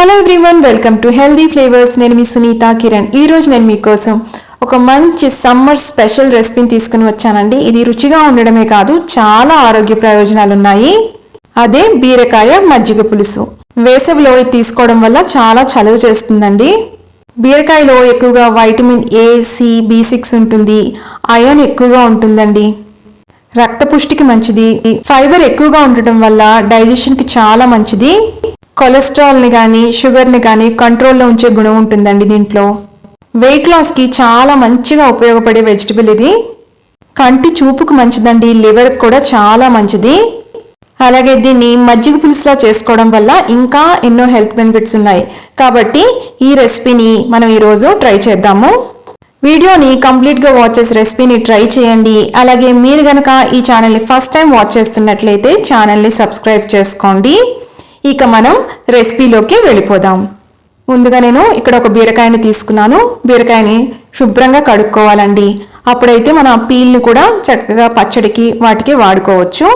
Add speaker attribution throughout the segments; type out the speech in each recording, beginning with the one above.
Speaker 1: Hello everyone welcome to healthy flavours నేను మీ సునీత కిరణ్. ఈ రోజు నేను మీకోసం ఒక మంచి సమ్మర్ స్పెషల్ రెసిపీని తీసుకుని వచ్చానండి. ఇది రుచిగా ఉండడమే కాదు చాలా ఆరోగ్య ప్రయోజనాలు ఉన్నాయి. అదే బీరకాయ మజ్జిగ పులుసు. వేసవిలో ఇది తీసుకోవడం వల్ల చాలా చలువ చేస్తుందండి. బీరకాయలో ఎక్కువగా vitamin A C B six ఉంటుంది. అయోన్ ఎక్కువగా ఉంటుందండి. రక్త పుష్టికి మంచిది. ఫైబర్ ఎక్కువగా ఉండటం వల్ల డైజెషన్కి చాలా మంచిది. కొలెస్ట్రాల్ని కానీ షుగర్ని కానీ కంట్రోల్లో ఉంచే గుణం ఉంటుందండి దీంట్లో. వెయిట్ లాస్కి చాలా మంచిగా ఉపయోగపడే వెజిటబుల్ ఇది. కంటి చూపుకు మంచిదండి లివర్ కూడా చాలా మంచిది. అలాగే దీన్ని మజ్జిగ పులుసులా చేసుకోవడం వల్ల ఇంకా ఎన్నో హెల్త్ బెనిఫిట్స్ ఉన్నాయి. కాబట్టి ఈ రెసిపీని మనం ఈరోజు ట్రై చేద్దాము. వీడియోని కంప్లీట్గా వాచ్ చేసి రెసిపీని ట్రై చేయండి. అలాగే మీరు గనక ఈ ఛానల్ని ఫస్ట్ టైం వాచ్ చేస్తున్నట్లయితే ఛానల్ని సబ్స్క్రైబ్ చేసుకోండి. ఇక మనం రెసిపీలోకి వెళ్ళిపోదాం. ముందుగా నేను ఇక్కడ ఒక బీరకాయని తీసుకున్నాను. బీరకాయని శుభ్రంగా కడుక్కోవాలండి. అప్పుడైతే మన పీల్ని కూడా చక్కగా పచ్చడికి వాటికి వాడుకోవచ్చు.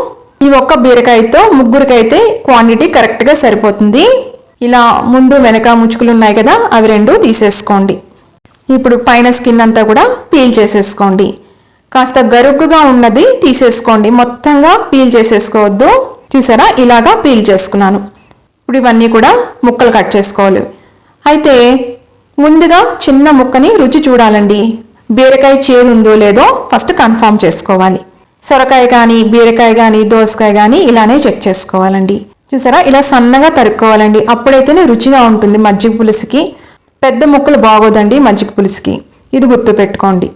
Speaker 1: ఈ ఒక్క బీరకాయతో ముగ్గురికైతే క్వాంటిటీ కరెక్ట్గా సరిపోతుంది. ఇలా ముందు వెనక ముచ్చుకులు ఉన్నాయి కదా అవి రెండు తీసేసుకోండి. ఇప్పుడు పైన స్కిన్ అంతా కూడా పీల్ చేసేసుకోండి. కాస్త గరుగ్గుగా ఉన్నది తీసేసుకోండి. మొత్తంగా పీల్ చేసేసుకోవద్దు. చూసారా? ఇలాగా పీల్ చేసుకున్నాను. ఇప్పుడు ఇవన్నీ కూడా ముక్కలు కట్ చేసుకోవాలి. అయితే ముందుగా చిన్న ముక్కని రుచి చూడాలండి. బీరకాయ చేదు ఉందో లేదో ఫస్ట్ కన్ఫామ్ చేసుకోవాలి. సొరకాయ కానీ బీరకాయ కానీ దోసకాయ కానీ ఇలానే చెక్ చేసుకోవాలండి. చూసారా? ఇలా సన్నగా తరుక్కోవాలండి. అప్పుడైతేనే రుచిగా ఉంటుంది మజ్జిగ పులుసుకి. పెద్ద ముక్కలు బాగోదండి మజ్జిగ పులుసుకి. ఇది గుర్తు పెట్టుకోండి.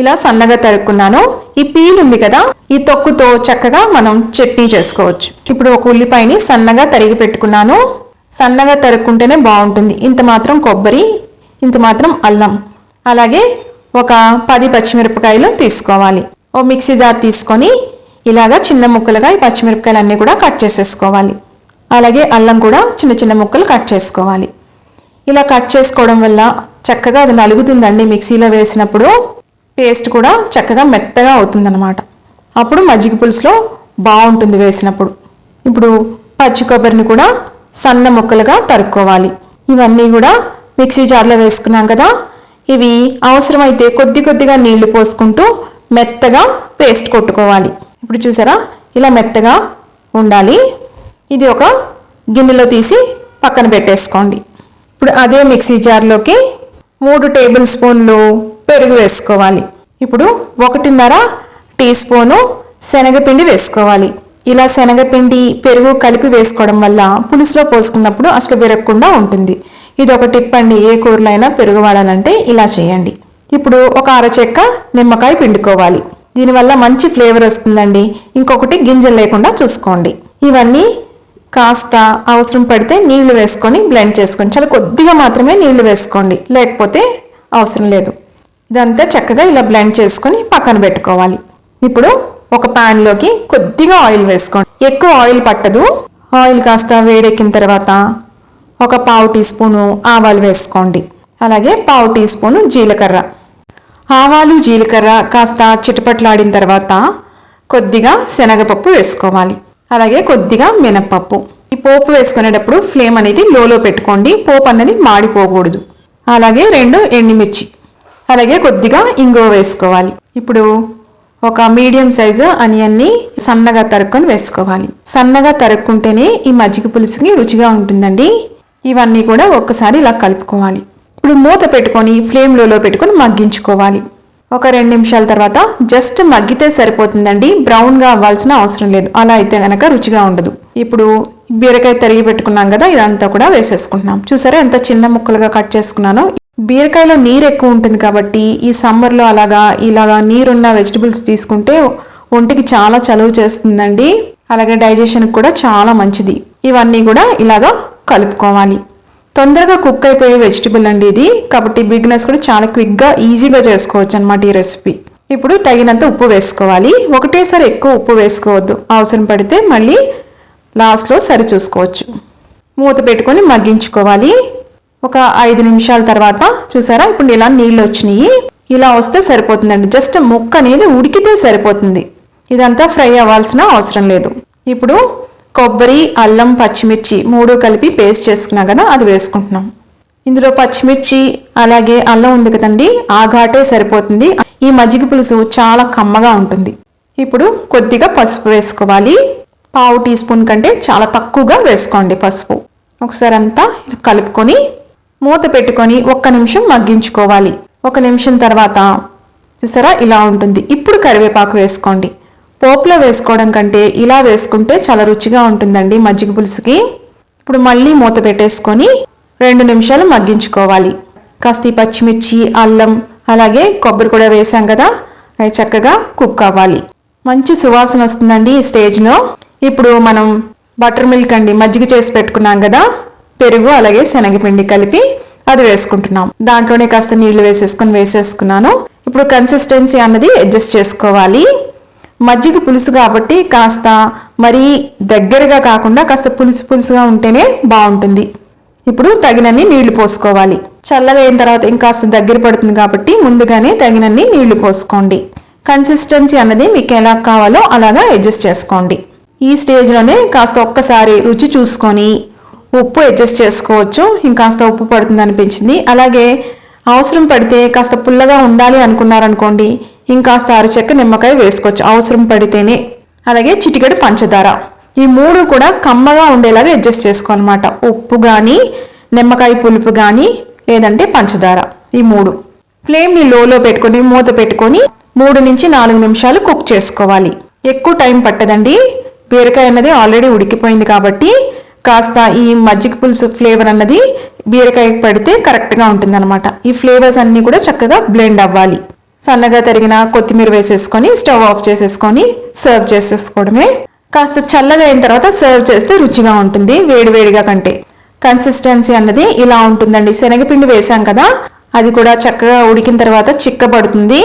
Speaker 1: ఇలా సన్నగా తరుక్కున్నాను. ఈ పీల్ ఉంది కదా ఈ తొక్కుతో చక్కగా మనం చట్నీ చేసుకోవచ్చు. ఇప్పుడు ఒక ఉల్లిపాయని సన్నగా తరిగి పెట్టుకున్నాను. సన్నగా తరుక్కుంటేనే బాగుంటుంది. ఇంత మాత్రం కొబ్బరి ఇంత మాత్రం అల్లం. అలాగే ఒక పది పచ్చిమిరపకాయలు తీసుకోవాలి. ఓ మిక్సీ జార్ తీసుకొని ఇలాగా చిన్న ముక్కలుగా ఈ పచ్చిమిరపకాయలు అన్నీ కూడా కట్ చేసేసుకోవాలి. అలాగే అల్లం కూడా చిన్న చిన్న ముక్కలు కట్ చేసుకోవాలి. ఇలా కట్ చేసుకోవడం వల్ల చక్కగా అది నలుగుతుందండి మిక్సీలో వేసినప్పుడు. పేస్ట్ కూడా చక్కగా మెత్తగా అవుతుందన్నమాట. అప్పుడు మజ్జిగ పులుసులో బాగుంటుంది వేసినప్పుడు. ఇప్పుడు పచ్చి కొబ్బరిని కూడా సన్న ముక్కలుగా తరుక్కోవాలి. ఇవన్నీ కూడా మిక్సీ జార్లో వేసుకున్నాం కదా. ఇవి అవసరమైతే కొద్ది కొద్దిగా నీళ్ళు పోసుకుంటూ మెత్తగా పేస్ట్ కొట్టుకోవాలి. ఇప్పుడు చూసారా? ఇలా మెత్తగా ఉండాలి. ఇది ఒక గిన్నెలో తీసి పక్కన పెట్టేసుకోండి. ఇప్పుడు అదే మిక్సీ జార్లోకి మూడు టేబుల్ స్పూన్లు పెరుగు వేసుకోవాలి. ఇప్పుడు ఒకటిన్నర టీ స్పూను శనగపిండి వేసుకోవాలి. ఇలా శనగపిండి పెరుగు కలిపి వేసుకోవడం వల్ల పులుసులో పోసుకున్నప్పుడు అసలు విరగకుండా ఉంటుంది. ఇది ఒక టిప్ అండి. ఏ కూరలో అయినా పెరుగు వాడాలంటే ఇలా చేయండి. ఇప్పుడు ఒక అరచెక్క నిమ్మకాయ పిండుకోవాలి. దీనివల్ల మంచి ఫ్లేవర్ వస్తుందండి. ఇంకొకటి గింజలు లేకుండా చూసుకోండి. ఇవన్నీ కాస్త అవసరం పడితే నీళ్ళు వేసుకొని బ్లెండ్ చేసుకోండి చాలా కొద్దిగా మాత్రమే నీళ్ళు వేసుకోండి. లేకపోతే అవసరం లేదు. ఇదంతా చక్కగా ఇలా బ్లెండ్ చేసుకొని పక్కన పెట్టుకోవాలి. ఇప్పుడు ఒక ప్యాన్లోకి కొద్దిగా ఆయిల్ వేసుకోండి. ఎక్కువ ఆయిల్ పట్టదు. ఆయిల్ కాస్త వేడెక్కిన తర్వాత ఒక పావు టీ స్పూను ఆవాలు వేసుకోండి. అలాగే పావు టీ స్పూను జీలకర్ర. ఆవాలు జీలకర్ర కాస్త చిటపట్లాడిన తర్వాత కొద్దిగా శనగపప్పు వేసుకోవాలి. అలాగే కొద్దిగా మినప్పప్పు. ఈ పోపు వేసుకునేటప్పుడు ఫ్లేమ్ అనేది లోలో పెట్టుకోండి. పోపు అనేది మాడిపోకూడదు. అలాగే రెండు ఎండుమిర్చి. అలాగే కొద్దిగా ఇంగువ వేసుకోవాలి. ఇప్పుడు ఒక మీడియం సైజు అనియన్ని సన్నగా తరుక్కొని వేసుకోవాలి. సన్నగా తరుక్కుంటేనే ఈ మజ్జిగ పులుసుకి రుచిగా ఉంటుందండి. ఇవన్నీ కూడా ఒక్కసారి ఇలా కలుపుకోవాలి. ఇప్పుడు మూత పెట్టుకొని ఫ్లేమ్ లోలో పెట్టుకొని మగ్గించుకోవాలి. ఒక రెండు నిమిషాల తర్వాత జస్ట్ మగ్గితే సరిపోతుందండి. బ్రౌన్గా అవ్వాల్సిన అవసరం లేదు. అలా అయితే కనుక రుచిగా ఉండదు. ఇప్పుడు బీరకాయ తరిగి పెట్టుకున్నాం కదా ఇదంతా కూడా వేసేసుకుంటున్నాం. చూసారా ఎంత చిన్న ముక్కలుగా కట్ చేసుకున్నానో? బీరకాయలో నీరు ఎక్కువ ఉంటుంది కాబట్టి ఈ సమ్మర్లో అలాగా ఇలాగా నీరున్న వెజిటబుల్స్ తీసుకుంటే ఒంటికి చాలా చలువ చేస్తుందండి. అలాగే డైజెషన్కి కూడా చాలా మంచిది. ఇవన్నీ కూడా ఇలాగా కలుపుకోవాలి. తొందరగా కుక్ అయిపోయే వెజిటబుల్ అండి ఇది. కాబట్టి బిగినర్స్ కూడా చాలా క్విక్గా ఈజీగా చేసుకోవచ్చు అనమాట ఈ రెసిపీ ఇప్పుడు తగినంత ఉప్పు వేసుకోవాలి. ఒకటేసారి ఎక్కువ ఉప్పు వేసుకోవద్దు. అవసరం పడితే మళ్ళీ లాస్ట్లో సరి చూసుకోవచ్చు. మూత పెట్టుకొని మగ్గించుకోవాలి. ఒక ఐదు నిమిషాల తర్వాత చూసారా? ఇప్పుడు ఇలా నీళ్ళు వచ్చినాయి. ఇలా వస్తే సరిపోతుందండి. జస్ట్ ముక్క అనేది ఉడికితే సరిపోతుంది. ఇదంతా ఫ్రై అవ్వాల్సిన అవసరం లేదు. ఇప్పుడు కొబ్బరి అల్లం పచ్చిమిర్చి మూడు కలిపి పేస్ట్ చేసుకున్నాం కదా అది వేసుకుంటున్నాం. ఇందులో పచ్చిమిర్చి అలాగే అల్లం ఉంది కదండి ఆ ఘాటే సరిపోతుంది. ఈ మజ్జిగ పులుసు చాలా కమ్మగా ఉంటుంది. ఇప్పుడు కొద్దిగా పసుపు వేసుకోవాలి. పావు టీ స్పూన్ కంటే చాలా తక్కువగా వేసుకోండి పసుపు. ఒకసారి అంతా కలుపుకొని మూత పెట్టుకొని ఒక్క నిమిషం మగ్గించుకోవాలి. ఒక నిమిషం తర్వాత చూసారా ఇలా ఉంటుంది. ఇప్పుడు కరివేపాకు వేసుకోండి. పోపులో వేసుకోవడం కంటే ఇలా వేసుకుంటే చాలా రుచిగా ఉంటుందండి మజ్జిగ పులుసుకి. ఇప్పుడు మళ్ళీ మూత పెట్టేసుకొని రెండు నిమిషాలు మగ్గించుకోవాలి. కాస్త పచ్చిమిర్చి అల్లం అలాగే కొబ్బరి కూడా వేసాం కదా అవి చక్కగా కుక్ అవ్వాలి. మంచి సువాసన వస్తుందండి ఈ స్టేజ్లో. ఇప్పుడు మనం బటర్ మిల్క్ అండి మజ్జిగ చేసి పెట్టుకున్నాం కదా పెరుగు అలాగే శనగపిండి కలిపి అది వేసుకుంటున్నాం. దాంట్లోనే కాస్త నీళ్ళు వేసేసుకొని వేసేసుకున్నాను. ఇప్పుడు కన్సిస్టెన్సీ అన్నది అడ్జస్ట్ చేసుకోవాలి. మజ్జిగ పులుసు కాబట్టి కాస్త మరీ దగ్గరగా కాకుండా కాస్త పులుసు పులుసుగా ఉంటేనే బాగుంటుంది. ఇప్పుడు తగినన్ని నీళ్ళు పోసుకోవాలి. చల్లగా అయిన తర్వాత ఇంకాస్త దగ్గర పడుతుంది కాబట్టి ముందుగానే తగినన్ని నీళ్ళు పోసుకోండి. కన్సిస్టెన్సీ అన్నది మీకు ఎలా కావాలో అలాగా అడ్జస్ట్ చేసుకోండి. ఈ స్టేజ్లోనే కాస్త ఒక్కసారి రుచి చూసుకొని ఉప్పు అడ్జస్ట్ చేసుకోవచ్చు. ఇంకాస్త ఉప్పు పడుతుంది అనిపించింది. అలాగే అవసరం పడితే కాస్త పుల్లగా ఉండాలి అనుకున్నారనుకోండి ఇంకాస్త అరచెక్క నిమ్మకాయ వేసుకోవచ్చు. అవసరం పడితేనే. అలాగే చిటికెడు పంచదార. ఈ మూడు కూడా కమ్మగా ఉండేలాగా అడ్జస్ట్ చేసుకోవాలన్నమాట ఉప్పు కానీ నిమ్మకాయ పులుపు కానీ లేదంటే పంచదార. ఈ మూడు. ఫ్లేమ్ని లోలో పెట్టుకొని మూత పెట్టుకొని మూడు నుంచి నాలుగు నిమిషాలు కుక్ చేసుకోవాలి. ఎక్కువ టైం పట్టదండి. బీరకాయ అన్నది ఆల్రెడీ ఉడికిపోయింది కాబట్టి కాస్త ఈ మజ్జిగ పులుసు ఫ్లేవర్ అన్నది బీరకాయకి పడితే కరెక్ట్గా ఉంటుందన్నమాట. ఈ ఫ్లేవర్స్ అన్నీ కూడా చక్కగా బ్లెండ్ అవ్వాలి. సన్నగా తరిగిన కొత్తిమీర వేసేసుకొని స్టవ్ ఆఫ్ చేసేసుకొని సర్వ్ చేసేసుకోవడమే. కాస్త చల్లగా అయిన తర్వాత సర్వ్ చేస్తే రుచిగా ఉంటుంది వేడివేడిగా కంటే. కన్సిస్టెన్సీ అన్నది ఇలా ఉంటుందండి. శనగపిండి వేసాం కదా అది కూడా చక్కగా ఉడికిన తర్వాత చిక్కబడుతుంది.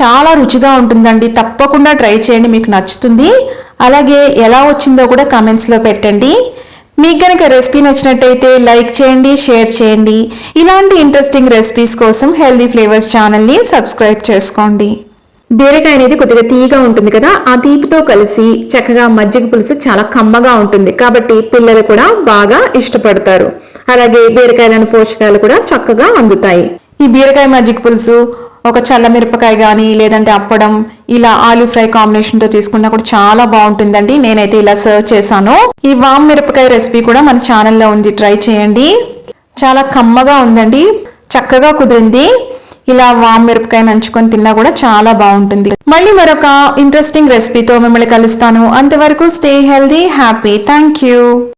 Speaker 1: చాలా రుచిగా ఉంటుందండి. తప్పకుండా ట్రై చేయండి మీకు నచ్చుతుంది. అలాగే ఎలా వచ్చిందో కూడా కామెంట్స్లో పెట్టండి. మీకు గనక రెసిపీ నచ్చినట్టయితే లైక్ చేయండి షేర్ చేయండి. ఇలాంటి ఇంట్రెస్టింగ్ రెసిపీస్ కోసం హెల్దీ ఫ్లేవర్స్ ఛానల్ని సబ్స్క్రైబ్ చేసుకోండి. బీరకాయ అనేది కొద్దిగా తీయగా ఉంటుంది కదా ఆ తీపితో కలిసి చక్కగా మజ్జిగ పులుసు చాలా కమ్మగా ఉంటుంది. కాబట్టి పిల్లలు కూడా బాగా ఇష్టపడతారు. అలాగే బీరకాయలను పోషకాలు కూడా చక్కగా అందుతాయి. ఈ బీరకాయ మజ్జిగ పులుసు ఒక చల్ల మిరపకాయ కానీ లేదంటే అప్పడం ఇలా ఆలు ఫ్రై కాంబినేషన్తో తీసుకున్నా కూడా చాలా బాగుంటుందండి. నేనైతే ఇలా సర్వ్ చేశాను. ఈ వామ్ మిరపకాయ రెసిపీ కూడా మన ఛానల్లో ఉంది. ట్రై చేయండి. చాలా కమ్మగా ఉందండి. చక్కగా కుదిరింది. ఇలా వామ్ మిరపకాయ నంచుకొని తిన్నా కూడా చాలా బాగుంటుంది. మళ్ళీ మరొక ఇంట్రెస్టింగ్ రెసిపీతో మిమ్మల్ని కలుస్తాను. అంతవరకు stay healthy happy thank you